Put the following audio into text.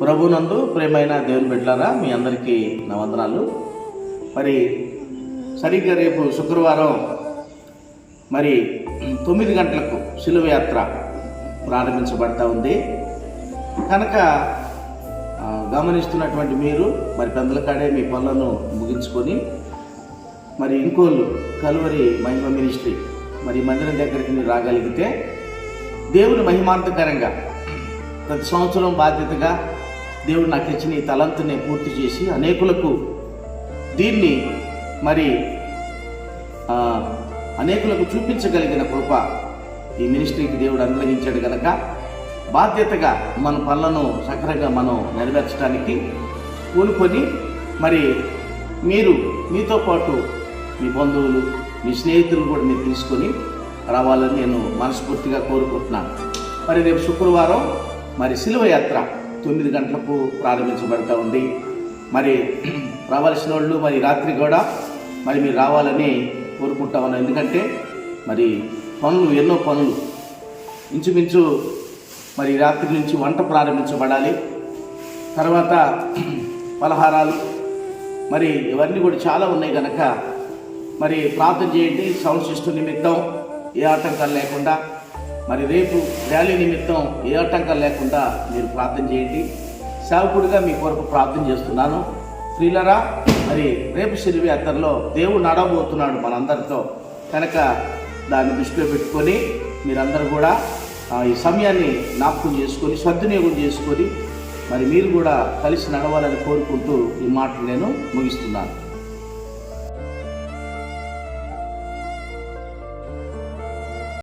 ప్రభునందు ప్రేమైన దేవుని బిడ్డలారా మీ అందరికీ నా వందనాలు. మరి సరిగ్గా రేపు శుక్రవారం మరి తొమ్మిది గంటలకు శిలువయాత్ర ప్రారంభించబడతా ఉంది. కనుక గమనిస్తున్నటువంటి మీరు మరి పెద్దల కాడే మీ పనులను ముగించుకొని మరి ఇంకోళ్ళు కలువరి మహిమ మినిస్ట్రీ మరి మందిరం దగ్గరికి మీరు రాగలిగితే దేవుని మహిమార్థకరంగా ప్రతి సంవత్సరం బాధ్యతగా దేవుడు నాకు ఇచ్చిన ఈ తలంతుని పూర్తి చేసి అనేకులకు దీన్ని మరి అనేకులకు చూపించగలిగిన కృప ఈ మినిస్ట్రీకి దేవుడు అనుగ్రహించాడు కనుక బాధ్యతగా మన పనులను సక్రంగా మనం నెరవేర్చడానికి కూనుకొని మరి మీరు మీతో పాటు మీ బంధువులు మీ స్నేహితులు కూడా మీరు తీసుకొని రావాలని నేను మనస్ఫూర్తిగా కోరుకుంటున్నాను. మరి రేపు శుక్రవారం మరి శిలువ యాత్ర తొమ్మిది గంటలకు ప్రారంభించబడతా ఉంది. మరి రావాల్సిన వాళ్ళు మరి రాత్రి కూడా మరి మీరు రావాలని కోరుకుంటా ఉన్నాను. ఎందుకంటే మరి పనులు ఎన్నో పనులు ఇంచుమించు మరి రాత్రి నుంచి వంట ప్రారంభించబడాలి. తర్వాత పలహారాలు మరి ఇవన్నీ కూడా చాలా ఉన్నాయి కనుక మరి ప్రార్థన చేయండి సౌండ్ సిస్టమ్ నిమిత్తం ఏ ఆటంకాలు లేకుండా మరి రేపు ర్యాలీ నిమిత్తం ఏ ఆటంకాలు లేకుండా మీరు ప్రార్థన చేయండి. సేవకుడిగా మీ కొరకు ప్రార్థన చేస్తున్నాను. ఫ్రీలరా మరి రేపు శిల్వి యాత్రలో దేవుడు నడబోతున్నాడు మనందరితో. కనుక దాన్ని దృష్టిలో పెట్టుకొని మీరందరూ కూడా ఈ సమయాన్ని జ్ఞాపకం చేసుకొని సద్వినియోగం చేసుకొని మరి మీరు కూడా కలిసి నడవాలని కోరుకుంటూ ఈ మాటలు నేను ముగిస్తున్నాను.